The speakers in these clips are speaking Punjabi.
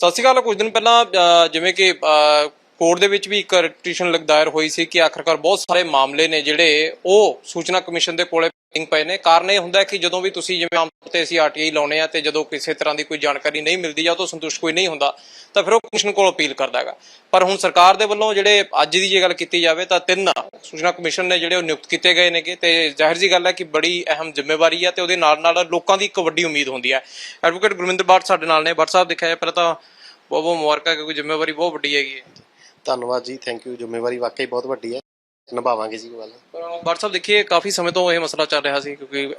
ਸਤਿ ਸ਼੍ਰੀ ਅਕਾਲ, ਕੁਝ ਦਿਨ ਪਹਿਲਾਂ ਜਿਵੇਂ ਕਿ ਕੋਰਟ ਦੇ ਵਿੱਚ ਵੀ ਇੱਕ ਰਟੀਸ਼ਨ ਦਾਇਰ ਹੋਈ ਸੀ ਕਿ ਆਖਰਕਾਰ ਬਹੁਤ ਸਾਰੇ ਮਾਮਲੇ ਨੇ ਜਿਹੜੇ ਉਹ ਸੂਚਨਾ ਕਮਿਸ਼ਨ ਦੇ ਕੋਲੇ ਪੈਂਡਿੰਗ ਪਏ ਨੇ। ਕਾਰਨ ਇਹ ਹੁੰਦਾ ਕਿ ਜਦੋਂ ਵੀ ਤੁਸੀਂ ਜਿਵੇਂ ਆਮ ਤੌਰ ਤੇ ਅਸੀਂ ਆਰਟੀਆਈ ਲਾਉਨੇ ਆ ਤੇ ਜਦੋਂ ਕਿਸੇ ਤਰ੍ਹਾਂ ਦੀ ਕੋਈ ਜਾਣਕਾਰੀ ਨਹੀਂ ਮਿਲਦੀ ਜਾਂ ਉਹ ਤੋਂ ਸੰਤੁਸ਼ਟ ਕੋਈ ਨਹੀਂ ਹੁੰਦਾ, ਤਾਂ ਫਿਰ ਉਹ ਕਮਿਸ਼ਨ ਕੋਲ ਅਪੀਲ ਕਰਦਾ ਹੈਗਾ। ਪਰ ਹੁਣ ਸਰਕਾਰ ਦੇ ਵੱਲੋਂ ਜਿਹੜੇ ਅੱਜ ਦੀ ਜੇ ਗੱਲ ਕੀਤੀ ਜਾਵੇ ਤਾਂ ਤਿੰਨ ਸੂਚਨਾ ਕਮਿਸ਼ਨ ਨੇ ਜਿਹੜੇ ਉਹ ਨਿਯੁਕਤ ਕੀਤੇ ਗਏ ਨੇਗੇ ਤੇ ਜ਼ਾਹਿਰ ਜੀ ਗੱਲ ਹੈ ਕਿ ਬੜੀ ਅਹਿਮ ਜ਼ਿੰਮੇਵਾਰੀ ਹੈ ਤੇ ਉਹਦੇ ਨਾਲ ਨਾਲ ਲੋਕਾਂ ਦੀ ਇੱਕ ਵੱਡੀ ਉਮੀਦ ਹੁੰਦੀ ਹੈ। ਐਡਵੋਕੇਟ ਗੁਰਮਿੰਦਰ ਬਾਟ ਸਾਡੇ ਨਾਲ ਨੇ। ਬਾਟ ਦੇਖਿਆ ਪਹਿਲਾਂ ਤਾਂ ਬਹੁਤ ਬਹੁਤ ਮੁਬਾਰਕਾਂ ਕਿਉਂਕਿ ਜ਼ਿੰਮੇਵਾਰੀ ਬਹੁਤ ਵੱਡੀ ਹੈਗੀ ਹੈ। ਧੰਨਵਾਦ ਜੀ। ਥੈਂਕ ਯੂ ਜ਼ਿੰਮੇਵਾਰੀ ਵਾਕਈ ਬਹੁਤ ਵੱਡੀ ਹੈ। ਨਿਭਾਵਾਂਗੇ ਜੀ ਉਹ ਗੱਲ। ਸਾਹਿਬ ਦੇਖੀਏ ਕਾਫੀ ਸਮੇਂ ਤੋਂ ਇਹ ਮਸਲਾ ਚੱਲ ਰਿਹਾ ਸੀ ਕਿਉਂਕਿ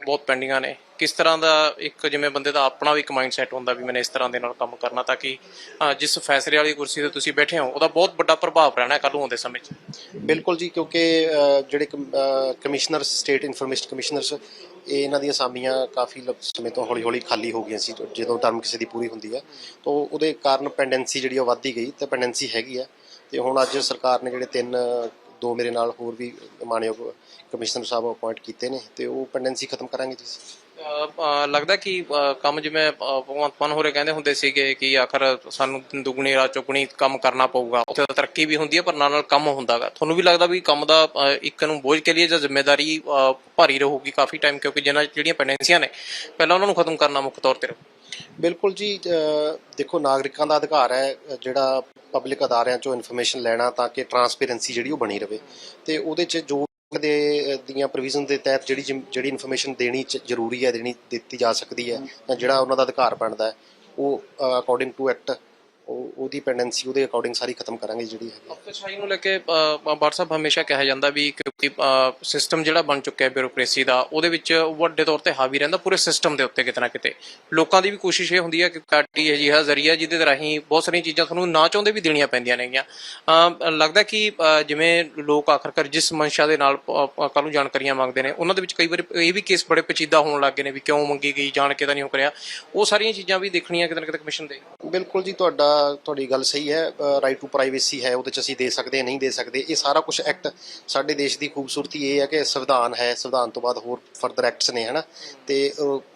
ਬਹੁਤ ਪੈਂਡਿੰਗਾਂ ਨੇ। ਕਿਸ ਤਰ੍ਹਾਂ ਦਾ ਇੱਕ ਜਿਵੇਂ ਬੰਦੇ ਦਾ ਆਪਣਾ ਵੀ ਇੱਕ ਮਾਈਂਡ ਸੈਟ ਹੁੰਦਾ ਵੀ ਮੈਨੇ ਇਸ ਤਰ੍ਹਾਂ ਦੇ ਨਾਲ ਕੰਮ ਕਰਨਾ ਤਾਂ ਕਿ ਅ, ਜਿਸ ਫੈਸਲੇ ਵਾਲੀ ਕੁਰਸੀ ਤੇ ਤੁਸੀਂ ਬੈਠੇ ਹੋ ਉਹਦਾ ਬਹੁਤ ਵੱਡਾ ਪ੍ਰਭਾਵ ਰਹਿਣਾ ਕੱਲ ਨੂੰ ਆਉਂਦੇ ਸਮੇਂ 'ਚ। ਬਿਲਕੁਲ ਜੀ ਕਿਉਂਕਿ ਅਹ, ਜਿਹੜੇ ਕਮਿਸ਼ਨਰ ਸਟੇਟ ਇਨਫੋਰਮੇਸ਼ਨ ਕਮਿਸ਼ਨਰਸ ਇਹ ਇਹਨਾਂ ਦੀਆਂ ਅਸਾਮੀਆਂ ਕਾਫੀ ਲ- ਸਮੇਂ ਤੋਂ ਹੌਲੀ ਹੌਲੀ ਖਾਲੀ ਹੋ ਗਈਆਂ ਸੀ ਜਦੋਂ ਟਰਮ ਕਿਸੇ ਦੀ ਪੂਰੀ ਹੁੰਦੀ ਹੈ। ਤਾਂ ਉਹਦੇ ਕਾਰਨ ਪੈਂਡੈਂਸੀ ਜਿਹੜੀ ਉਹ ਵੱਧਦੀ ਗਈ ਤੇ ਪੈਂਡੈਂਸੀ ਹੈਗੀ ਆ। ਤੇ ਹੁਣ ਅੱਜ ਸਰਕਾਰ ਨੇ ਜਿਹੜੇ ਤਿੰਨ ਦੋ ਮੇਰੇ ਨਾਲ ਹੋਰ ਵੀ ਮਾਨਯੋਗ ਕਮਿਸ਼ਨਰ ਸਾਹਿਬ ਅਪਾਇੰਟ ਕੀਤੇ ਨੇ ਤੇ ਉਹ ਪੈਂਡੈਂਸੀ ਖਤਮ ਕਰਾਂਗੇ ਜੀ ਲੱਗਦਾ ਕਿ ਕੰਮ ਜਿਵੇਂ ਭਗਵੰਤ ਮਾਨ ਹੋਰੇ ਕਹਿੰਦੇ ਹੁੰਦੇ ਸੀਗੇ ਕਿ ਆਖਰ ਸਾਨੂੰ ਦੁੱਗਣੀ ਰਾਤ ਚੁਗਣੀ ਕੰਮ ਕਰਨਾ ਪਊਗਾ। ਉੱਥੇ ਤਾਂ ਤਰੱਕੀ ਵੀ ਹੁੰਦੀ ਹੈ, ਪਰ ਨਾਲ ਨਾਲ ਕੰਮ ਹੁੰਦਾਗਾ। ਤੁਹਾਨੂੰ ਵੀ ਲੱਗਦਾ ਵੀ ਕੰਮ ਦਾ ਇੱਕ ਨੂੰ ਬੋਝ ਕੇ ਲਈ ਜਾਂ ਜ਼ਿੰਮੇਵਾਰੀ ਭਾਰੀ ਰਹੂਗੀ ਕਾਫੀ ਟਾਈਮ ਕਿਉਂਕਿ ਜਿਹਨਾਂ ਜਿਹੜੀਆਂ ਪੈਂਡੈਂਸੀਆਂ ਨੇ, ਪਹਿਲਾਂ ਉਹਨਾਂ ਨੂੰ ਖਤਮ ਕਰਨਾ ਮੁੱਖ ਤੌਰ ਤੇ ਬਿਲਕੁਲ ਜੀ ਦੇਖੋ, ਨਾਗਰਿਕਾਂ ਦਾ ਅਧਿਕਾਰ ਹੈ ਜਿਹੜਾ ਪਬਲਿਕ ਅਦਾਰਿਆਂ ਚੋਂ ਇਨਫੋਰਮੇਸ਼ਨ ਲੈਣਾ ਤਾਂ ਕਿ ਟਰਾਂਸਪੇਰੈਂਸੀ ਜਿਹੜੀ ਉਹ ਬਣੀ ਰਵੇ। ਤੇ ਉਹਦੇ ਚ ਜੋ ਦੇ ਦੀਆਂ ਪ੍ਰੋਵੀਜ਼ਨ ਦੇ ਤਹਿਤ ਜਿਹੜੀ ਜਿਮ- ਜਿਹੜੀ ਇਨਫੋਰਮੇਸ਼ਨ ਦੇਣੀ ਚ- ਜ਼ਰੂਰੀ ਹੈ, ਦੇਣੀ, ਦਿੱਤੀ ਜਾ ਸਕਦੀ ਹੈ, ਜਾਂ ਜਿਹੜਾ ਉਹਨਾਂ ਦਾ ਅਧਿਕਾਰ ਬਣਦਾ ਹੈ, ਉਹ ਅਕੋਰਡਿੰਗ ਟੂ ਐਕਟ ਉਹ ਉਹਦੀ ਪੈਂਡੈਂਸੀ ਉਹਦੇ ਅਕੋਰਡਿੰਗ ਸਾਰੀ ਖਤਮ ਕਰਾਂਗੇ ਜਿਹੜੀ ਹੈ। ਅਫਸਰਸ਼ਾਹੀ ਨੂੰ ਲੈ ਕੇ WhatsApp ਹਮੇਸ਼ਾ ਕਿਹਾ ਜਾਂਦਾ ਵੀ ਕਿਉਂਕਿ ਸਿਸਟਮ ਜਿਹੜਾ ਬਣ ਚੁੱਕਿਆ ਹੈ ਬਿਊਰੋਕ੍ਰੇਸੀ ਦਾ ਉਹਦੇ ਵਿੱਚ ਵੱਡੇ ਤੌਰ ਤੇ ਹਾਵੀ ਰਹਿੰਦਾ ਪੂਰੇ ਸਿਸਟਮ ਦੇ ਉੱਤੇ ਕਿਤੇ ਨਾ ਕਿਤੇ। ਲੋਕਾਂ ਦੀ ਵੀ ਕੋਸ਼ਿਸ਼ ਇਹ ਹੁੰਦੀ ਹੈ ਕਿ ਪਾਰਟੀ ਅਜਿਹਾ ਜ਼ਰੀਆ ਜਿਹਦੇ ਰਾਹੀਂ ਬਹੁਤ ਸਾਰੀਆਂ ਚੀਜ਼ਾਂ ਤੁਹਾਨੂੰ ਨਾ ਚਾਹੁੰਦੇ ਵੀ ਦੇਣੀਆਂ ਪੈਂਦੀਆਂ ਨੇਗੀਆਂ। ਲੱਗਦਾ ਕਿ ਜਿਵੇਂ ਲੋਕ ਆਖਰਕਾਰ ਜਿਸ ਮਨਸ਼ਾ ਦੇ ਨਾਲ ਕੱਲ ਨੂੰ ਜਾਣਕਾਰੀਆਂ ਮੰਗਦੇ ਨੇ ਉਹਨਾਂ ਦੇ ਵਿੱਚ ਕਈ ਵਾਰ ਇਹ ਵੀ ਕੇਸ ਬੜੇ ਪੇਚੀਦਾ ਹੋਣ ਲੱਗੇ ਨੇ ਵੀ ਕਿਉਂ ਮੰਗੀ ਗਈ ਜਾਣ ਕੇ ਤਾਂ ਨਹੀਂ ਹੋ ਕਰਿਆ। ਉਹ ਸਾਰੀਆਂ ਚੀਜ਼ਾਂ ਵੀ ਦੇਖਣੀਆਂ ਕਿਤੇ ਨਾ ਕਿਤੇ ਕਮਿਸ਼ਨ ਦੇ। ਬਿਲਕੁਲ ਜੀ ਤੁਹਾਡਾ ਤੁਹਾਡੀ ਗੱਲ ਸਹੀ ਹੈ ਰਾਈਟ ਟੂ ਪ੍ਰਾਈਵੇਸੀ ਹੈ, ਉਹਦੇ ਚ ਅਸੀਂ ਦੇ ਸਕਦੇ ਨਹੀਂ ਦੇ ਸਕਦੇ। ਇਹ ਸਾਰਾ ਕੁਝ ਐਕਟ ਸਾਡੇ ਦੇਸ਼ ਦੀ ਖੂਬਸੂਰਤੀ ਇਹ ਹੈ ਕਿ ਸੰਵਿਧਾਨ ਹੈ, ਸੰਵਿਧਾਨ ਤੋਂ ਬਾਅਦ ਹੋਰ ਫਰਦਰ ਐਕਟਸ ਨੇ, ਹਨਾ? ਤੇ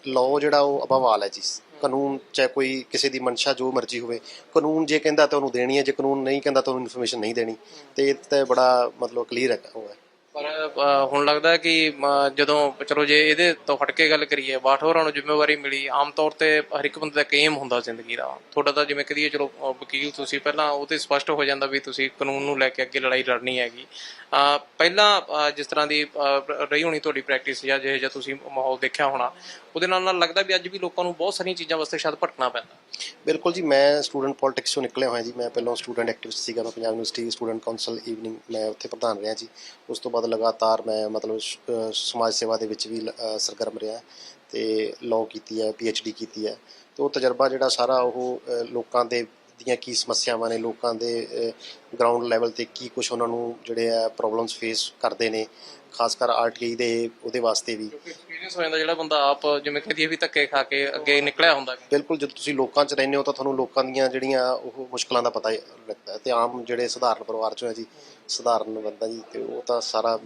ਲਾਅ ਜਿਹੜਾ ਉਹ ਅਭਾਵਾਲ ਹੈ ਜੀ। ਕਾਨੂੰਨ ਚਾਹੇ ਕੋਈ ਕਿਸੇ ਦੀ ਮਨਸ਼ਾ ਜੋ ਮਰਜ਼ੀ ਹੋਵੇ, ਕਾਨੂੰਨ ਜੇ ਕਹਿੰਦਾ ਤਾਂ ਉਹਨੂੰ ਦੇਣੀ ਹੈ, ਜੇ ਕਾਨੂੰਨ ਨਹੀਂ ਕਹਿੰਦਾ ਤਾਂ ਉਹਨੂੰ ਇਨਫੋਰਮੇਸ਼ਨ ਨਹੀਂ ਦੇਣੀ। ਤੇ ਇਹ ਤਾਂ ਬੜਾ ਮਤਲਬ ਕਲੀਅਰ ਹੈ, ਉਹ ਹੈ। ਪਰ ਅ, ਹੁਣ ਲੱਗਦਾ ਹੈ ਕਿ ਮ, ਜਦੋਂ ਚਲੋ ਜੇ ਇਹਦੇ ਤੋਂ ਹਟ ਕੇ ਗੱਲ ਕਰੀਏ ਬਾਠੋਰਾਂ ਨੂੰ ਜ਼ਿੰਮੇਵਾਰੀ ਮਿਲੀ ਆਮ ਤੌਰ ਤੇ ਹਰ ਇੱਕ ਬੰਦੇ ਦਾ ਇੱਕ ਏਮ ਹੁੰਦਾ ਜ਼ਿੰਦਗੀ ਦਾ। ਤੁਹਾਡਾ ਤਾਂ ਜਿਵੇਂ ਕਹਦੀਏ ਚਲੋ ਅ, ਵਕੀਲ ਤੁਸੀਂ ਪਹਿਲਾਂ ਉਹ ਤੇ ਸਪਸ਼ਟ ਹੋ ਜਾਂਦਾ ਵੀ ਤੁਸੀਂ ਕਾਨੂੰਨ ਨੂੰ ਲੈ ਕੇ ਅੱਗੇ ਲੜਾਈ ਲੜਨੀ ਹੈਗੀ। ਅ, ਪਹਿਲਾਂ ਅ, ਜਿਸ ਤਰ੍ਹਾਂ ਦੀ ਅ, ਰਹੀ ਹੋਣੀ ਤੁਹਾਡੀ ਪ੍ਰੈਕਟਿਸ ਜਾਂ ਜਿਹੇ ਜਿਹਾ ਤੁਸੀਂ ਮਾਹੌਲ ਦੇਖਿਆ ਹੋਣਾ ਉਹਦੇ ਨਾਲ ਨਾਲ ਲੱਗਦਾ ਵੀ ਅੱਜ ਵੀ ਲੋਕਾਂ ਨੂੰ ਬਹੁਤ ਸਾਰੀਆਂ ਚੀਜ਼ਾਂ ਵਾਸਤੇ ਸ਼ਾਇਦ ਭਟਕਣਾ ਪੈਂਦਾ। ਬਿਲਕੁਲ ਜੀ, ਮੈਂ ਸਟੂਡੈਂਟ ਪੋਲਿਟਿਕਸ ਤੋਂ ਨਿਕਲਿਆ ਹੋਇਆ ਜੀ। ਮੈਂ ਪਹਿਲਾਂ ਸਟੂਡੈਂਟ ਐਕਟਿਵਿਸਟ ਸੀਗਾ, ਮੈਂ Punjab university student council evening ਮੈਂ ਉੱਥੇ ਪ੍ਰਧਾਨ ਰਿਹਾ ਜੀ। ਉਸ ਤੋਂ ਬਾਅਦ ਲਗਾਤਾਰ ਮੈਂ ਮਤਲਬ ਸਮਾਜ ਸੇਵਾ ਦੇ ਵਿੱਚ ਵੀ ਸਰਗਰਮ ਰਿਹਾ ਤੇ ਲਾਅ ਕੀਤੀ ਹੈ ਡੀ ਕੀਤੀ ਹੈ। ਤੇ ਉਹ ਤਜਰਬਾ ਜਿਹੜਾ ਸਾਰਾ ਉਹ ਲੋਕਾਂ ਦੇ ਦੀਆਂ ਕੀ ਸਮੱਸਿਆਵਾਂ ਨੇ ਲੋਕਾਂ ਦੇ ਗਰਾਊਂਡ ਲੈਵਲ ਤੇ ਕੀ ਕੁਝ ਉਹਨਾਂ ਨੂੰ ਜਿਹੜੇ ਆ ਪ੍ਰੋਬਲਮਸ ਫੇਸ ਕਰਦੇ ਨੇ ਖਾਸ ਕਰ ਆਰਟੀਆਈ ਦੇ ਉਹਦੇ ਵਾਸਤੇ ਵੀ। ਐਕਸਪੀਰੀਅੰਸ ਹੋ ਜਾਂਦਾ ਜਿਹੜਾ ਬੰਦਾ ਆਪ ਜਿਵੇਂ ਕਹਦੀਏ ਵੀ ਧੱਕੇ ਖਾ ਕੇ ਅੱਗੇ ਨਿਕਲਿਆ ਹੁੰਦਾ ਬਿਲਕੁਲ ਜਦੋਂ ਤੁਸੀਂ ਲੋਕਾਂ 'ਚ ਰਹਿੰਦੇ ਹੋ ਤਾਂ ਤੁਹਾਨੂੰ ਲੋਕਾਂ ਦੀਆਂ ਜਿਹੜੀਆਂ ਉਹ ਮੁਸ਼ਕਲਾਂ ਦਾ ਪਤਾ ਲੱਗਦਾ ਤੇ ਆਮ ਜਿਹੜੇ ਸਧਾਰਨ ਪਰਿਵਾਰ 'ਚੋਂ ਹੈ ਜੀ ਸਧਾਰਨ ਬੰਦਾ ਜੀ ਤੇ ਉਹ ਤਾਂ ਸਾਰਾ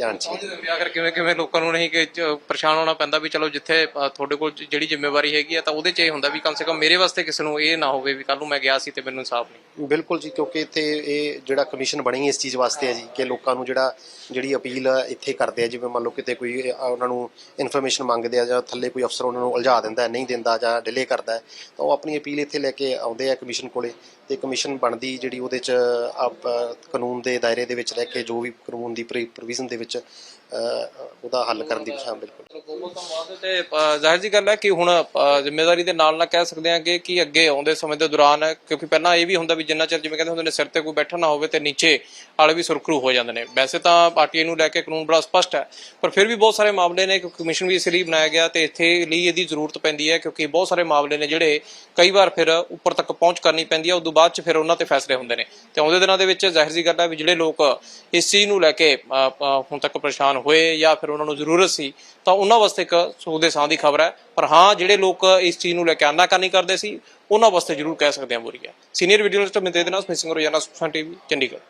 ਧਿਆਨ 'ਚ ਹੀ ਹੈ। ਸਮਝਦੇ ਆਖਰ ਕਿਵੇਂ ਕਿਵੇਂ ਲੋਕਾਂ ਨੂੰ ਨਹੀਂ ਕਿ ਚ- ਪਰੇਸ਼ਾਨ ਹੋਣਾ ਪੈਂਦਾ ਵੀ ਚਲੋ ਜਿੱਥੇ ਅ, ਤੁਹਾਡੇ ਕੋਲ ਜ- ਜਿਹੜੀ ਜ਼ਿੰਮੇਵਾਰੀ ਹੈਗੀ ਆ ਤਾਂ ਉਹਦੇ 'ਚ ਇਹ ਹੁੰਦਾ ਵੀ ਕਮ ਸੇ ਕਮ ਮੇਰੇ ਵਾਸਤੇ ਕਿਸੇ ਨੂੰ ਇਹ ਨਾ ਹੋਵੇ ਵੀ ਕੱਲ ਨੂੰ ਮੈਂ ਗਿਆ ਸੀ ਤੇ ਮੈਨੂੰ ਇਨਸਾਫ ਨਹੀਂ ਬਿਲਕੁਲ ਜੀ ਕਿਉਂਕਿ ਇੱਥੇ ਇਹ ਜਿਹੜਾ ਕਮਿਸ਼ਨ ਬਣੀ ਇਸ ਚੀਜ਼ ਵਾਸਤੇ ਹੈ ਜੀ ਕਿ ਲੋਕਾਂ ਨੂੰ ਜਿਹੜਾ ਜਿਹੜੀ ਅਪੀਲ ਇੱਥੇ ਕਰਦੇ ਆ ਜਿਵੇਂ ਮੰਨ ਲਓ ਕਿਤੇ ਕੋਈ ਅ, ਉਹਨਾਂ ਨੂੰ ਇਨਫੋਰਮੇਸ਼ਨ ਮੰਗਦੇ ਆ ਜਾਂ ਥੱਲੇ ਕੋਈ ਅਫਸਰ ਉਹਨਾਂ ਨੂੰ ਉਲਝਾ ਦਿੰਦਾ ਹੈ, ਨਹੀਂ ਦਿੰਦਾ ਜਾਂ ਡਿਲੇ ਕਰਦਾ ਹੈ, ਤਾਂ ਉਹ ਆਪਣੀ ਅਪੀਲ ਇੱਥੇ ਲੈ ਕੇ ਆਉਂਦੇ ਆ ਕਮਿਸ਼ਨ ਕੋਲੇ ਤੇ ਕਮਿਸ਼ਨ ਬਣਦੀ ਜਿਹੜੀ ਉਹਦੇ ਚ ਆਪ ਕਾਨੂੰਨ ਦੇ ਦਾਇਰੇ ਦੇ ਵਿੱਚ ਰਹਿ ਕੇ ਜੋ ਵੀ ਕਾਨੂੰਨ ਦੀ ਪ੍ਰੋਵੀਜ਼ਨ ਦੇ ਵਿੱਚ ਉਹਦਾ ਹੱਲ ਕਰਨ ਦੀ ਪਛਾਣ ਬਿਲਕੁਲ। ਤੇ ਜ਼ਾਹਿਰ ਜੀ ਗੱਲ ਹੈ ਕਿ ਹੁਣ ਜ਼ਿੰਮੇਵਾਰੀ ਦੇ ਨਾਲ ਨਾਲ ਕਹਿ ਸਕਦੇ ਹਾਂ ਕਿ ਕਿ ਅੱਗੇ ਆਉਂਦੇ ਸਮੇਂ ਦੇ ਦੌਰਾਨ, ਕਿਉਂਕਿ ਪਹਿਲਾਂ ਇਹ ਵੀ ਹੁੰਦਾ ਵੀ ਜਿੰਨਾ ਚਿਰ ਜਿਵੇਂ ਕਹਿੰਦੇ ਹੁੰਦੇ ਨੇ ਸਿਰ ਤੇ ਕੋਈ ਬੈਠਾ ਨਾ ਹੋਵੇ ਤੇ ਨੀਚੇ ਵਾਲੇ ਵੀ ਸੁਰਖਰੂ ਹੋ ਜਾਂਦੇ ਨੇ। ਵੈਸੇ ਤਾਂ ਪਾਰਟੀ ਨੂੰ ਲੈ ਕੇ ਕਾਨੂੰਨ ਬੜਾ ਸਪਸ਼ਟ ਹੈ, ਪਰ ਫਿਰ ਵੀ ਬਹੁਤ ਸਾਰੇ ਮਾਮਲੇ ਨੇ, ਕਿਉਂਕਿ ਕਮਿਸ਼ਨ ਵੀ ਇਸ ਲਈ ਬਣਾਇਆ ਗਿਆ ਤੇ ਇੱਥੇ ਲਈ ਇਹਦੀ ਜ਼ਰੂਰਤ ਪੈਂਦੀ ਹੈ, ਕਿਉਂਕਿ ਬਹੁਤ ਸਾਰੇ ਮਾਮਲੇ ਨੇ ਜਿਹੜੇ ਕਈ ਵਾਰ ਫਿਰ ਉੱਪਰ ਤੱਕ ਪਹੁੰਚ ਕਰਨੀ ਪੈਂਦੀ ਹੈ ਉਦੋਂ ਬਾਅਦ ਚ ਫਿਰ ਉਹਨਾਂ ਤੇ ਫੈਸਲੇ ਹੁੰਦੇ ਨੇ। ਤੇ ਆਉਂਦੇ ਦਿਨਾਂ ਦੇ ਵਿੱਚ ਜ਼ਾਹਿਰ ਜੀ ਗੱਲ ਹੈ ਵੀ ਜਿਹੜੇ ਲੋਕ ਇਸ ਚੀਜ਼ ਨੂੰ ਲੈ ਕੇ ਹੁਣ ਤੱਕ ਪਰੇਸ਼ਾਨ ਹੋਏ ਜਾਂ ਫਿਰ ਉਹਨਾਂ ਨੂੰ ਜ਼ਰੂਰਤ ਸੀ, ਤਾਂ ਉਹਨਾਂ ਵਾਸਤੇ ਇੱਕ ਸੁਖ ਦੇ ਸਾਂ ਦੀ ਖਬਰ ਹੈ। ਪਰ ਹਾਂ, ਜਿਹੜੇ ਲੋਕ ਇਸ ਚੀਜ਼ ਨੂੰ ਲੈ ਕੇ ਆਨਾਕਾਨੀ ਕਰਦੇ ਸੀ, ਉਹਨਾਂ ਵਾਸਤੇ ਜ਼ਰੂਰ ਕਹਿ ਸਕਦੇ ਹਾਂ ਬੁਰੀ ਹੈ ਸੀਨੀਅਰ ਵੀਡੀਓ ਜਰਨਲਿਸਟ ਮਿੰਤੇ ਦੇ ਨਾਲ ਸਮਿਸਿੰਗ ਰੋਜ਼ਾਨਾ ਸੁਖਾਂ ਟੀਵੀ, ਚੰਡੀਗੜ੍ਹ।